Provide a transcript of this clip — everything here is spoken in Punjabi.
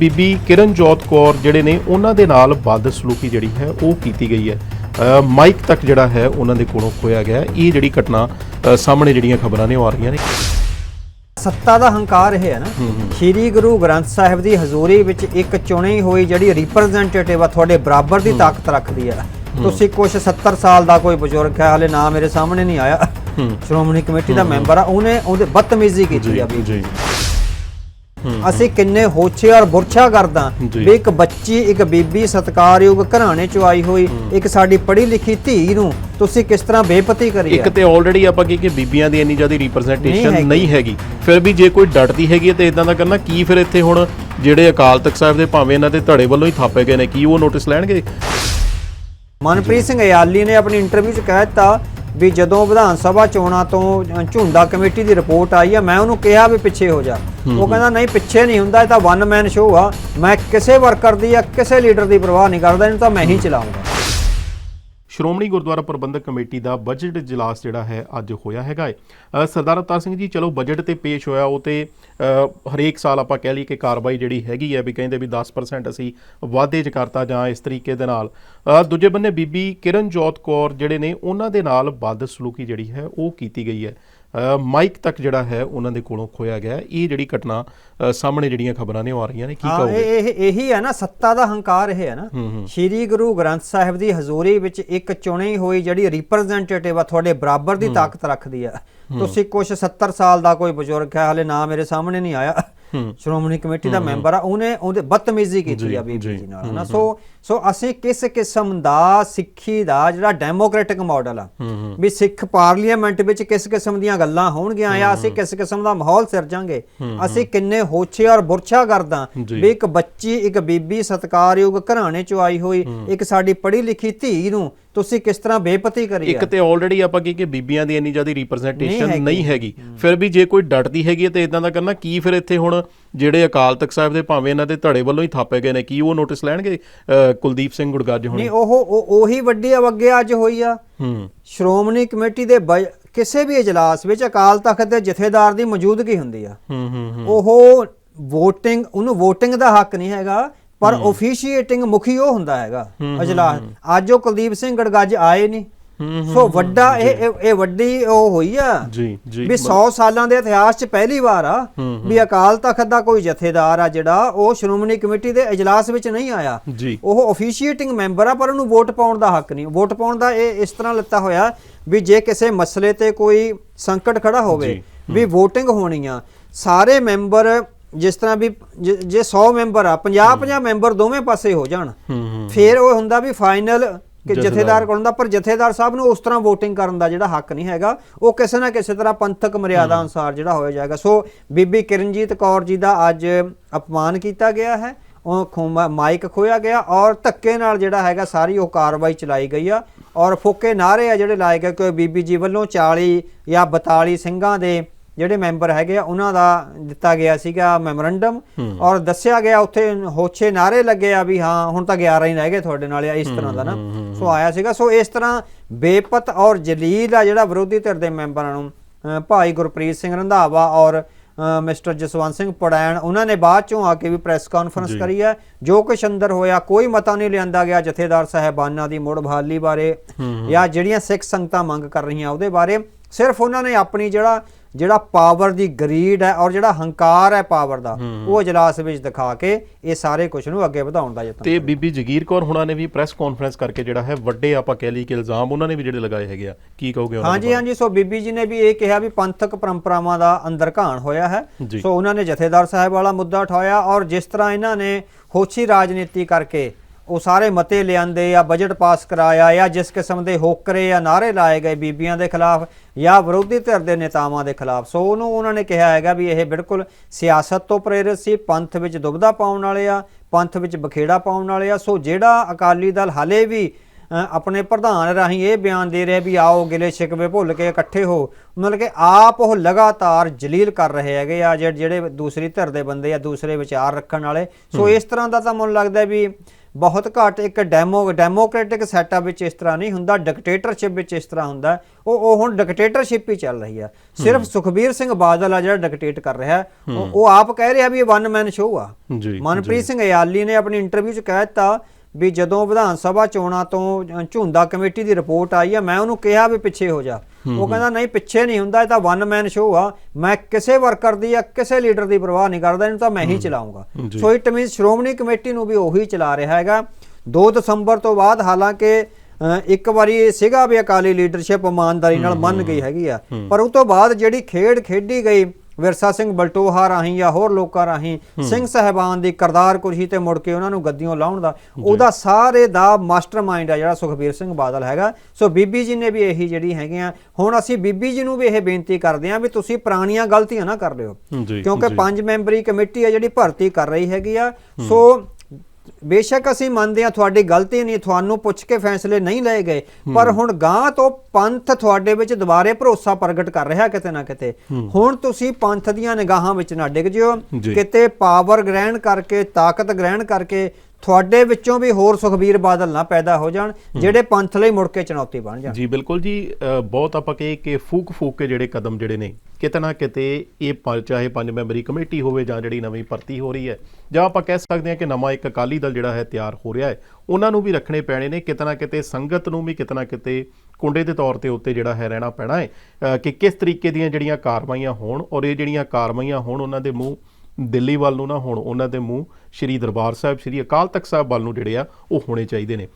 ਬੀਬੀ ਕਿਰਨਜੋਤ ਕੌਰ ਜਿਹੜੇ ਨੇ ਉਹਨਾਂ ਦੇ ਨਾਲ ਬਦਸਲੂਕੀ ਜਿਹੜੀ ਹੈ ਉਹ ਕੀਤੀ ਗਈ ਹੈ। ਮਾਈਕ ਤੱਕ ਜਿਹੜਾ ਹੈ ਉਹਨਾਂ ਦੇ ਕੋਲੋਂ ਖੋਇਆ ਗਿਆ। ਇਹ ਜਿਹੜੀ ਘਟਨਾ ਸਾਹਮਣੇ ਜਿਹੜੀਆਂ ਖਬਰਾਂ ਨੇ ਉਹ ਆ ਰਹੀਆਂ ਨੇ। ਸੱਤਾ ਦਾ ਹੰਕਾਰ ਇਹ ਹੈ ਨਾ। ਸ੍ਰੀ ਗੁਰੂ ਗ੍ਰੰਥ ਸਾਹਿਬ ਦੀ ਹਜ਼ੂਰੀ ਵਿੱਚ ਇੱਕ ਚੁਣੀ ਹੋਈ ਜਿਹੜੀ ਰਿਪਰੈਜ਼ੈਂਟੇਟਿਵ ਆ ਤੁਹਾਡੇ ਬਰਾਬਰ ਦੀ ਤਾਕਤ ਰੱਖਦੀ ਹੈ। ਤੁਸੀਂ ਕੁਛ 70 ਸਾਲ ਦਾ ਕੋਈ ਬਜ਼ੁਰਗ ਹੈ ਹਲੇ ਨਾ ਮੇਰੇ ਸਾਹਮਣੇ ਨਹੀਂ ਆਇਆ। ਸ਼੍ਰੋਮਣੀ ਕਮੇਟੀ ਦਾ ਮੈਂਬਰ ਆ ਉਹਨੇ ਉਹਦੇ ਬਦਤਮੀਜ਼ੀ ਕੀਤੀ ਆ ਜੀ। ਅਸੀਂ ਕਿੰਨੇ ਹੋਛੇ ਔਰ ਬੁਰਛਾ ਕਰਦਾ। ਵੀ ਇੱਕ ਬੱਚੀ ਇੱਕ ਬੀਬੀ ਸਤਕਾਰਯੋਗ ਘਰਾਣੇ ਚੋਂ ਆਈ ਹੋਈ ਇੱਕ ਸਾਡੀ ਪੜ੍ਹੀ ਲਿਖੀ ਧੀ ਨੂੰ ਤੁਸੀਂ ਕਿਸ ਤਰ੍ਹਾਂ ਬੇਪਤੀ ਕਰੀ ਇੱਕ ਤੇ ਆਲਰੇਡੀ ਆਪਾਂ ਕੀ ਕਿ ਬੀਬੀਆਂ ਦੀ ਇੰਨੀ ਜ਼ਿਆਦਾ ਰਿਪਰੈਜ਼ੈਂਟੇਸ਼ਨ। ਨਹੀਂ ਹੈਗੀ। ਫਿਰ ਵੀ ਜੇ ਕੋਈ ਡਟਦੀ ਹੈਗੀ ਤੇ ਇਦਾਂ ਦਾ ਕਰਨਾ ਕੀ ਫਿਰ ਇੱਥੇ ਹੁਣ ਜਿਹੜੇ ਅਕਾਲ ਤਖਤ ਸਾਹਿਬ ਦੇ ਭਾਵੇਂ ਇਹਨਾਂ ਦੇ ਧੜੇ ਵੱਲੋਂ ਹੀ ਥਾਪੇ ਗਏ ਨੇ ਕੀ ਉਹ ਨੋਟਿਸ ਲੈਣਗੇ? ਮਨਪ੍ਰੀਤ ਸਿੰਘ ਅਯਾਲੀ ਨੇ ਆਪਣੀ ਇੰਟਰਵਿਊ 'ਚ ਕਹਿ ਦਿੱਤਾ ਵੀ ਜਦੋਂ ਵਿਧਾਨ ਸਭਾ ਚੋਣਾਂ ਤੋਂ ਝੁੰਡਾ ਕਮੇਟੀ ਦੀ ਰਿਪੋਰਟ ਆਈ ਆ ਮੈਂ ਉਹਨੂੰ ਕਿਹਾ ਵੀ ਪਿੱਛੇ ਹੋ ਜਾ। ਉਹ ਕਹਿੰਦਾ ਨਹੀਂ ਪਿੱਛੇ ਨਹੀਂ ਹੁੰਦਾ ਇਹ ਤਾਂ ਵਨ ਮੈਨ ਸ਼ੋਅ ਆ। ਮੈਂ ਕਿਸੇ ਵਰਕਰ ਦੀ ਜਾਂ ਕਿਸੇ ਲੀਡਰ ਦੀ ਪਰਵਾਹ ਨਹੀਂ ਕਰਦਾ ਇਹਨੂੰ ਤਾਂ ਮੈਂ ਹੀ ਚਲਾਉਂਗਾ। ਸ਼੍ਰੋਮਣੀ ਗੁਰਦੁਆਰਾ ਪ੍ਰਬੰਧਕ ਕਮੇਟੀ ਦਾ ਬਜਟ ਇਜਲਾਸ ਜਿਹੜਾ ਹੈ, ਅੱਜ ਹੋਇਆ ਹੈਗਾ ਹੈ ਸਰਦਾਰ ਅਵਤਾਰ ਸਿੰਘ ਜੀ, ਚਲੋ ਬਜਟ ਤੇ ਪੇਸ਼ ਹੋਇਆ, ਉਹ ਤੇ ਹਰੇਕ ਸਾਲ ਆਪਾਂ ਕਹਿ ਲਈ ਕਿ ਕਾਰਵਾਈ ਜਿਹੜੀ ਹੈਗੀ ਹੈ ਵੀ ਕਹਿੰਦੇ ਵੀ 10% ਅਸੀਂ ਵਾਧੇ ਚ ਕਰਤਾ ਜਾਂ ਇਸ ਤਰੀਕੇ ਦੇ ਨਾਲ। ਦੂਜੇ ਬੰਨੇ ਬੀਬੀ ਕਿਰਨਜੋਤ ਕੌਰ ਜਿਹੜੇ ਨੇ, ਉਹਨਾਂ ਦੇ ਨਾਲ ਬਦਸਲੂਕੀ ਜਿਹੜੀ ਹੈ, ਉਹ ਕੀਤੀ ਗਈ ਹੈ। ਮਾਈਕ ਤੱਕ ਜਿਹੜਾ ਹੈ ਉਹਨਾਂ ਦੇ ਕੋਲੋਂ ਖੋਇਆ ਗਿਆ। ਇਹ ਜਿਹੜੀ ਘਟਨਾ ਸਾਹਮਣੇ ਜਿਹੜੀਆਂ ਖਬਰਾਂ ਨੇ ਉਹ ਆ ਰਹੀਆਂ ਨੇ ਕੀ ਕਹੋਗੇ ਇਹ ਇਹ ਇਹੀ ਹੈ ਨਾ ਸੱਤਾ ਦਾ ਹੰਕਾਰ ਇਹ ਹੈ ਨਾ। ਸ੍ਰੀ ਗੁਰੂ ਗ੍ਰੰਥ ਸਾਹਿਬ ਦੀ ਹਜ਼ੂਰੀ ਵਿੱਚ ਇੱਕ ਚੁਣੀ ਹੋਈ ਜਿਹੜੀ ਰਿਪਰੈਜ਼ੈਂਟੇਟਿਵ ਆ ਤੁਹਾਡੇ ਬਰਾਬਰ ਦੀ ਤਾਕਤ ਰੱਖਦੀ ਆ। ਤੁਸੀਂ ਕੁਛ 70 ਸਾਲ ਦਾ ਕੋਈ ਬਜ਼ੁਰਗ ਹੈ ਹਲੇ ਨਾ ਮੇਰੇ ਸਾਹਮਣੇ ਨਹੀਂ ਆਇਆ। ਸ਼੍ਰੋਮਣੀ ਕਮੇਟੀ ਦਾ ਮੈਂਬਰ ਆ ਉਹਨੇ ਉਹਦੇ ਬਦਤਮੀਜ਼ੀ ਕੀਤੀ ਆ ਬੀਬੀ ਜੀ ਨਾਲ ਨਾ ਸੋ ਸੋ ਅਸੀਂ ਕਿਸ ਕਿਸਮ ਦਾ ਸਿੱਖੀ ਦਾ ਜਿਹੜਾ ਡੈਮੋਕ੍ਰੈਟਿਕ ਮਾਡਲ ਆ ਵੀ ਸਿੱਖ ਪਾਰਲੀਮੈਂਟ ਵਿੱਚ ਕਿਸ ਕਿਸਮ ਦੀਆਂ ਗੱਲਾਂ ਹੋਣਗੀਆਂ ਜਾਂ ਅਸੀਂ ਕਿਸ ਕਿਸਮ ਦਾ ਮਾਹੌਲ ਸਿਰਜਾਂਗੇ ਅਸੀਂ ਕਿੰਨੇ ਹੋਛੇ ਔਰ ਬੁਰਛਾ ਕਰਦਾ। ਵੀ ਇੱਕ ਬੱਚੀ ਇੱਕ ਬੀਬੀ ਸਤਕਾਰਯੋਗ ਘਰਾਣੇ ਚੋਂ ਆਈ ਹੋਈ ਇੱਕ ਸਾਡੀ ਪੜ੍ਹੀ ਲਿਖੀ ਧੀ ਨੂੰ ਤੁਸੀਂ ਕਿਸ ਤਰ੍ਹਾਂ ਬੇਪਤੀ ਕਰੀ ਇੱਕ ਤੇ ਆਲਰੇਡੀ ਆਪਾਂ ਕੀ ਕਿ ਬੀਬੀਆਂ ਦੀ ਇੰਨੀ ਜ਼ਿਆਦਾ ਰਿਪਰੈਜ਼ੈਂਟੇਸ਼ਨ ਨਹੀਂ ਹੈਗੀ। ਫਿਰ ਵੀ ਜੇ ਕੋਈ ਡਟਦੀ ਹੈਗੀ ਤੇ ਇਦਾਂ ਦਾ ਕਰਨਾ ਕੀ ਫਿਰ ਇੱਥੇ ਹੁਣ ਜਿਹੜੇ ਅਕਾਲ ਤਖਤ ਸਾਹਿਬ ਦੇ ਭਾਵੇਂ ਇਹਨਾਂ ਦੇ ਧੜੇ ਵੱਲੋਂ ਹੀ ਥਾਪੇ ਗਏ ਨੇ ਕੀ ਉਹ ਨੋਟਿਸ ਲੈਣਗੇ ਕੁਲਦੀਪ ਸਿੰਘ ਗੁੜਗੱਜ ਹੁਣ? ਨਹੀਂ ਉਹ ਉਹ- ਉਹੀ ਵੱਡੀ ਅਵੱਗਿਆ ਅੱਜ ਹੋਈ ਆ। ਹੂੰ। ਸ਼੍ਰੋਮਣੀ ਕਮੇਟੀ ਦੇ ਕਿਸੇ ਵੀ ਇਜਲਾਸ ਵਿੱਚ ਅਕਾਲ ਤਖਤ ਦੇ ਜਥੇਦਾਰ ਦੀ ਮੌਜੂਦਗੀ ਹੁੰਦੀ ਆ। ਹੂੰ ਹੂੰ ਉਹ VOTING ਉਹਨੂੰ VOTING ਦਾ ਹੱਕ ਨਹੀਂ ਹੈਗਾ ਪਰ officiating ਮੁਖੀ ਉਹ ਹੁੰਦਾ ਹੈਗਾ ਅਜਲਾਸ ਅੱਜ ਉਹ ਕੁਲਦੀਪ ਸਿੰਘ ਗੜਗੱਜ ਆਏ ਨਹੀਂ। ਸੋ ਵੱਡਾ ਇਹ ਇਹ- ਵੱਡੀ ਉਹ ਹੋਈ ਆ ਜੀ ਜੀ। ਵੀ 100 ਸਾਲਾਂ ਦੇ ਇਤਿਹਾਸ 'ਚ ਪਹਿਲੀ ਵਾਰ ਆ ਵੀ ਅਕਾਲ ਤਖਤ ਦਾ ਕੋਈ ਜਥੇਦਾਰ ਆ ਜਿਹੜਾ ਉਹ ਸ਼੍ਰੋਮਣੀ ਕਮੇਟੀ ਦੇ ਇਜਲਾਸ ਵਿੱਚ ਨਹੀਂ ਆਇਆ। ਉਹ ਅਫੀਸ਼ੀਏਟਿੰਗ ਮੈਂਬਰ ਆ ਪਰ ਉਹਨੂੰ ਵੋਟ ਪਾਉਣ ਦਾ ਹੱਕ ਨਹੀਂ। ਵੋਟ ਪਾਉਣ ਦਾ ਇਹ ਇਸ ਤਰ੍ਹਾਂ ਲੱਤਾ ਹੋਇਆ ਵੀ ਜੇ ਕਿਸੇ ਮਸਲੇ ਤੇ ਕੋਈ ਸੰਕਟ ਖੜਾ ਹੋਵੇ ਵੀ VOTING ਹੋਣੀ ਆ ਸਾਰੇ ਮੈਂਬਰ ਜਿਸ ਤਰ੍ਹਾਂ ਵੀ ਜੇ ਜੇ 100 ਮੈਂਬਰ ਆ 50 50 ਮੈਂਬਰ ਦੋਵੇਂ ਪਾਸੇ ਹੋ ਜਾਣ। ਫਿਰ ਉਹ ਹੁੰਦਾ ਵੀ ਫਾਈਨਲ ਕਿ ਜਥੇਦਾਰ। ਕੋਲ ਹੁੰਦਾ? ਪਰ ਜਥੇਦਾਰ ਸਾਹਿਬ ਨੂੰ ਉਸ ਤਰ੍ਹਾਂ VOTING ਕਰਨ ਦਾ ਜਿਹੜਾ ਹੱਕ ਨਹੀਂ ਹੈਗਾ। ਉਹ ਕਿਸੇ ਨਾ ਕਿਸੇ ਤਰ੍ਹਾਂ ਪੰਥਕ ਮਰਿਆਦਾ ਅਨੁਸਾਰ ਜਿਹੜਾ ਹੋਇਆ ਜਾਏਗਾ। ਸੋ ਬੀਬੀ ਕਿਰਨਜੀਤ ਕੌਰ ਜੀ ਦਾ ਅੱਜ ਅਪਮਾਨ ਕੀਤਾ ਗਿਆ ਹੈ। ਉਹ ਖੂਮਾ- ਮਾਈਕ ਖੋਇਆ ਗਿਆ ਔਰ ਧੱਕੇ ਨਾਲ ਜਿਹੜਾ ਹੈਗਾ ਸਾਰੀ ਉਹ ਕਾਰਵਾਈ ਚਲਾਈ ਗਈ ਆ। ਔਰ ਫੋਕੇ ਨਾਰੇ ਆ ਜਿਹੜੇ ਲਾਏ ਗਏ ਕਿ ਬੀਬੀ ਜੀ ਵੱਲੋਂ 40 ਜਾਂ 42 ਸਿੰਘਾਂ ਦੇ ਜਿਹੜੇ ਮੈਂਬਰ ਹੈਗੇ ਆ ਉਹਨਾਂ ਦਾ ਦਿੱਤਾ ਗਿਆ ਸੀਗਾ ਮੈਮੋਰੰਡਮ ਔਰ ਦੱਸਿਆ ਗਿਆ ਉੱਥੇ ਹੋਛੇ ਨਾਰੇ ਲੱਗੇ ਆ ਵੀ ਹਾਂ ਹੁਣ ਤਾਂ 11 ਹੀ ਰਹਿ ਗਏ ਤੁਹਾਡੇ ਨਾਲ ਇਸ ਤਰ੍ਹਾਂ ਦਾ ਨਾ। ਸੋ ਆਇਆ ਸੀਗਾ। ਸੋ ਇਸ ਤਰ੍ਹਾਂ ਬੇਪਤ ਔਰ ਜਲੀਲ ਆ ਜਿਹੜਾ ਵਿਰੋਧੀ ਧਿਰ ਦੇ ਮੈਂਬਰਾਂ ਨੂੰ ਭਾਈ ਗੁਰਪ੍ਰੀਤ ਸਿੰਘ ਰੰਧਾਵਾ ਔਰ ਮਿਸਟਰ ਜਸਵੰਤ ਸਿੰਘ ਪੜੈਣ ਉਹਨਾਂ ਨੇ ਬਾਅਦ ਚੋਂ ਆ ਕੇ ਵੀ ਪ੍ਰੈਸ ਕਾਨਫਰੰਸ ਕਰੀ ਹੈ ਜੋ ਕੁਛ ਅੰਦਰ ਹੋਇਆ ਕੋਈ ਮਤਾ ਨਹੀਂ ਲਿਆਂਦਾ ਗਿਆ ਜਥੇਦਾਰ ਸਾਹਿਬਾਨਾਂ ਦੀ ਮੁੜ ਬਹਾਲੀ ਬਾਰੇ ਜਾਂ ਜਿਹੜੀਆਂ ਸਿੱਖ ਸੰਗਤਾਂ ਮੰਗ ਕਰ ਰਹੀਆਂ ਉਹਦੇ ਬਾਰੇ। ਸਿਰਫ ਉਹਨਾਂ ਨੇ ਆਪਣੀ ਜਿਹੜਾ ਜਿਹੜਾ ਪਾਵਰ ਦੀ ਗਰੀਡ ਹੈ ਔਰ ਜਿਹੜਾ ਹੰਕਾਰ ਹੈ ਪਾਵਰ ਦਾ ਉਹ ਇਜਲਾਸ ਵਿੱਚ ਦਿਖਾ ਕੇ ਇਹ ਸਾਰੇ ਕੁਝ ਨੂੰ ਅੱਗੇ ਵਧਾਉਣ ਦਾ ਯਤਨ ਤੇ ਬੀਬੀ ਜਗੀਰ ਕੌਰ ਹੁਣਾਂ ਨੇ ਵੀ ਪ੍ਰੈਸ ਕਾਨਫਰੰਸ ਕਰਕੇ ਜਿਹੜਾ ਹੈ ਵੱਡੇ ਆਪਾਂ ਕਹਿ ਲਈ ਕਿ ਇਲਜ਼ਾਮ ਉਹਨਾਂ ਨੇ ਵੀ ਜਿਹੜੇ ਲਗਾਏ ਹੈਗੇ ਆ ਕੀ ਕਹੋਗੇ ਉਹਨਾਂ ਹਾਂਜੀ ਹਾਂਜੀ ਸੋ ਬੀਬੀ ਜੀ ਨੇ ਵੀ ਇਹ ਕਿਹਾ ਵੀ ਪੰਥਕ ਪਰੰਪਰਾਵਾਂ ਦਾ ਅੰਦਰ ਘਾਣ ਹੋਇਆ ਹੈ। ਸੋ ਉਹਨਾਂ ਨੇ ਜਥੇਦਾਰ ਸਾਹਿਬ ਵਾਲਾ ਮੁੱਦਾ ਉਠਾਇਆ ਔਰ ਜਿਸ ਤਰ੍ਹਾਂ ਇਹਨਾਂ ਨੇ ਹੋਛੀ ਰਾਜਨੀਤੀ ਕਰਕੇ ਉਹ ਸਾਰੇ ਮਤੇ ਲਿਆਂਦੇ ਜਾਂ ਬਜਟ ਪਾਸ ਕਰਾਇਆ ਜਾਂ ਜਿਸ ਕਿਸਮ ਦੇ ਹੋਕਰੇ ਜਾਂ ਨਾਰੇ ਲਾਏ ਗਏ ਬੀਬੀਆਂ ਦੇ ਖਿਲਾਫ ਜਾਂ ਵਿਰੋਧੀ ਧਿਰ ਦੇ ਨੇਤਾਵਾਂ ਦੇ ਖਿਲਾਫ। ਸੋ ਉਹਨੂੰ ਉਹਨਾਂ ਨੇ ਕਿਹਾ ਹੈਗਾ ਵੀ ਇਹ ਬਿਲਕੁਲ ਸਿਆਸਤ ਤੋਂ ਪ੍ਰੇਰਿਤ ਸੀ, ਪੰਥ ਵਿੱਚ ਦੁਬਦਾ ਪਾਉਣ ਵਾਲੇ ਆ, ਪੰਥ ਵਿੱਚ ਬਖੇੜਾ ਪਾਉਣ ਵਾਲੇ ਆ। ਸੋ ਜਿਹੜਾ ਅਕਾਲੀ ਦਲ ਹਾਲੇ ਵੀ ਆਪਣੇ ਪ੍ਰਧਾਨ ਰਾਹੀਂ ਇਹ ਬਿਆਨ ਦੇ ਰਿਹਾ ਵੀ ਆਓ ਗਿਲੇ ਸ਼ਿਕਵੇ ਭੁੱਲ ਕੇ ਇਕੱਠੇ ਹੋ। ਮਤਲਬ ਕਿ ਆਪ ਉਹ ਲਗਾਤਾਰ ਜਲੀਲ ਕਰ ਰਹੇ ਹੈਗੇ ਆ ਜਿਹੜੇ ਦੂਸਰੀ ਧਿਰ ਦੇ ਬੰਦੇ ਆ ਦੂਸਰੇ ਵਿਚਾਰ ਰੱਖਣ ਵਾਲੇ। ਸੋ ਇਸ ਤਰ੍ਹਾਂ ਦਾ ਤਾਂ ਮੈਨੂੰ ਲੱਗਦਾ ਵੀ ਬਹੁਤ ਘੱਟ ਇੱਕ ਡੈਮੋ ਡੈਮੋਕ੍ਰੈਟਿਕ ਸੈਟਅਪ ਵਿੱਚ ਇਸ ਤਰ੍ਹਾਂ ਨਹੀਂ ਹੁੰਦਾ ਡਿਕਟੇਟਰਸ਼ਿਪ ਵਿੱਚ ਇਸ ਤਰ੍ਹਾਂ ਹੁੰਦਾ। ਉਹ ਉਹ ਹੁਣ ਡਿਕਟੇਟਰਸ਼ਿਪ ਹੀ ਚੱਲ ਰਹੀ ਆ। ਸਿਰਫ ਸੁਖਬੀਰ ਸਿੰਘ ਬਾਦਲ ਆ ਜਿਹੜਾ ਡਿਕਟੇਟ ਕਰ ਰਿਹਾ। ਉਹ- ਆਪ ਕਹਿ ਰਿਹਾ ਵੀ ਇਹ ਵਨ ਮੈਨ ਸ਼ੋਅ ਆ। ਜੀ ਮਨਪ੍ਰੀਤ ਸਿੰਘ ਅਯਾਲੀ ਨੇ ਆਪਣੀ ਇੰਟਰਵਿਊ 'ਚ ਕਹਿ ਦਿੱਤਾ ਵੀ ਜਦੋਂ ਵਿਧਾਨ ਸਭਾ ਚੋਣਾਂ ਤੋਂ ਝੁੰਦਾ ਕਮੇਟੀ ਦੀ ਰਿਪੋਰਟ ਆਈ ਆ ਮੈਂ ਉਹਨੂੰ ਕਿਹਾ ਵੀ ਪਿੱਛੇ ਹੋ ਜਾ। ਉਹ ਕਹਿੰਦਾ ਨਹੀਂ ਪਿੱਛੇ ਨਹੀਂ ਹੁੰਦਾ ਇਹ ਤਾਂ ਵਨ ਮੈਨ ਸ਼ੋਅ ਆ। ਮੈਂ ਕਿਸੇ ਵਰਕਰ ਦੀ ਜਾਂ ਕਿਸੇ ਲੀਡਰ ਦੀ ਪਰਵਾਹ ਨਹੀਂ ਕਰਦਾ ਇਹਨੂੰ ਤਾਂ ਮੈਂ ਹੀ ਚਲਾਉਂਗਾ। So it means Shiromani committee ਨੂੰ ਵੀ ਉਹੀ ਚਲਾ ਰਿਹਾ ਹੈਗਾ। 2 ਦਸੰਬਰ ਤੋਂ ਬਾਅਦ ਹਾਲਾਂਕਿ ਇੱਕ ਵਾਰੀ ਸੀਗਾ ਵੀ ਅਕਾਲੀ ਲੀਡਰਸ਼ਿਪ ਇਮਾਨਦਾਰੀ ਨਾਲ ਮੰਨ ਗਈ ਹੈਗੀ ਆ। ਪਰ ਉਸ ਤੋਂ ਬਾਅਦ ਜਿਹੜੀ ਖੇਡ ਖੇਡੀ ਗਈ ਵਿਰਸਾ ਸਿੰਘ ਬਲਟੋਹਾ ਰਾਹੀਂ ਜਾਂ ਹੋਰ ਲੋਕਾਂ ਰਾਹੀਂ ਸਿੰਘ ਸਹਿਬਾਨ ਦੀ ਕਰਤਾਰ ਕੁਰਸੀ ਤੇ ਮੁੜ ਕੇ ਉਹਨਾਂ ਨੂੰ ਗੱਦੀਆਂ ਲਾਉਣ ਦਾ ਉਹਦਾ ਸਾਰੇ ਦਾ ਮਾਸਟਰਮਾਈਂਡ ਆ ਜਿਹੜਾ ਸੁਖਬੀਰ ਸਿੰਘ ਬਾਦਲ ਹੈਗਾ। ਸੋ ਬੀਬੀ ਜੀ ਨੇ ਵੀ ਇਹੀ ਜਿਹੜੀ ਹੈਗੀਆਂ ਹੁਣ ਅਸੀਂ ਬੀਬੀ ਜੀ ਨੂੰ ਵੀ ਇਹ ਬੇਨਤੀ ਕਰਦੇ ਹਾਂ ਵੀ ਤੁਸੀਂ ਪੁਰਾਣੀਆਂ ਗਲਤੀਆਂ ਨਾ ਕਰ ਲਿਓ। ਕਿਉਂਕਿ ਪੰਜ ਮੈਂਬਰੀ ਕਮੇਟੀ ਆ ਜਿਹੜੀ ਭਰਤੀ ਕਰ ਰਹੀ ਹੈਗੀ ਆ। ਸੋ ਬੇਸ਼ੱਕ ਅਸੀਂ ਮੰਨਦੇ ਆ ਤੁਹਾਡੀ ਗਲਤੀ ਨਹੀਂ ਤੁਹਾਨੂੰ ਪੁੱਛ ਕੇ ਫੈਸਲੇ ਨਹੀਂ ਲਏ ਗਏ ਪਰ ਹੁਣ ਗਾਂ ਤੋਂ ਪੰਥ ਤੁਹਾਡੇ ਵਿੱਚ ਦੁਬਾਰੇ ਭਰੋਸਾ ਪ੍ਰਗਟ ਕਰ ਰਿਹਾ ਕਿਤੇ ਨਾ ਕਿਤੇ। ਹੁਣ ਤੁਸੀਂ ਪੰਥ ਦੀਆਂ ਨਿਗਾਹਾਂ ਵਿੱਚ ਨਾ ਡਿੱਗ ਜਿਓ। ਕਿਤੇ ਪਾਵਰ ਗ੍ਰਹਿਣ ਕਰਕੇ ਤਾਕਤ ਗ੍ਰਹਿਣ ਕਰਕੇ ਤੁਹਾਡੇ ਵਿੱਚੋਂ ਵੀ ਹੋਰ ਸੁਖਬੀਰ ਬਾਦਲ ਨਾ ਪੈਦਾ ਹੋ ਜਾਣ ਜਿਹੜੇ ਪੰਥ ਲਈ ਮੁੜ ਕੇ ਚੁਣੌਤੀ ਬਣ ਜਾਣ। ਜੀ ਬਿਲਕੁਲ ਜੀ ਬਹੁਤ ਆਪਾਂ ਕਹੇ ਕਿ ਫੂਕ ਫੂਕ ਕੇ ਜਿਹੜੇ ਕਦਮ ਜਿਹੜੇ ਨੇ ਕਿਤੇ ਨਾ ਕਿਤੇ ਇਹ ਪੰਜ, ਚਾਹੇ ਪੰਜ ਮੈਂਬਰੀ ਕਮੇਟੀ ਹੋਵੇ ਜਾਂ ਜਿਹੜੀ ਨਵੀਂ ਭਰਤੀ ਹੋ ਰਹੀ ਹੈ, ਜਾਂ ਆਪਾਂ ਕਹਿ ਸਕਦੇ ਹਾਂ ਕਿ ਨਵਾਂ ਇੱਕ ਅਕਾਲੀ ਦਲ ਜਿਹੜਾ ਹੈ ਤਿਆਰ ਹੋ ਰਿਹਾ ਹੈ, ਉਹਨਾਂ ਨੂੰ ਵੀ ਰੱਖਣੇ ਪੈਣੇ ਨੇ, ਕਿਤੇ ਨਾ ਕਿਤੇ ਸੰਗਤ ਨੂੰ ਵੀ ਕਿਤੇ ਨਾ ਕਿਤੇ ਕੁੰਡੇ ਦੇ ਤੌਰ ਤੇ ਉੱਤੇ ਜਿਹੜਾ ਹੈ ਰਹਿਣਾ ਪੈਣਾ ਹੈ ਕਿ ਕਿਸ ਤਰੀਕੇ ਦੀਆਂ ਜਿਹੜੀਆਂ ਕਾਰਵਾਈਆਂ ਹੋਣ ਔਰ ਇਹ ਜਿਹੜੀਆਂ ਕਾਰਵਾਈਆਂ ਹੋਣ ਉਹਨਾਂ ਦੇ ਮੂੰਹ ਦਿੱਲੀ ਵੱਲ ਨੂੰ ਨਾ ਹੋਣ, ਉਹਨਾਂ ਦੇ ਮੂੰਹ ਸ਼੍ਰੀ ਦਰਬਾਰ ਸਾਹਿਬ, ਸ਼੍ਰੀ ਅਕਾਲ ਤਖਤ ਸਾਹਿਬ ਵੱਲ ਨੂੰ ਜਿਹੜੇ ਆ, ਉਹ ਹੋਣੇ ਚਾਹੀਦੇ ਨੇ।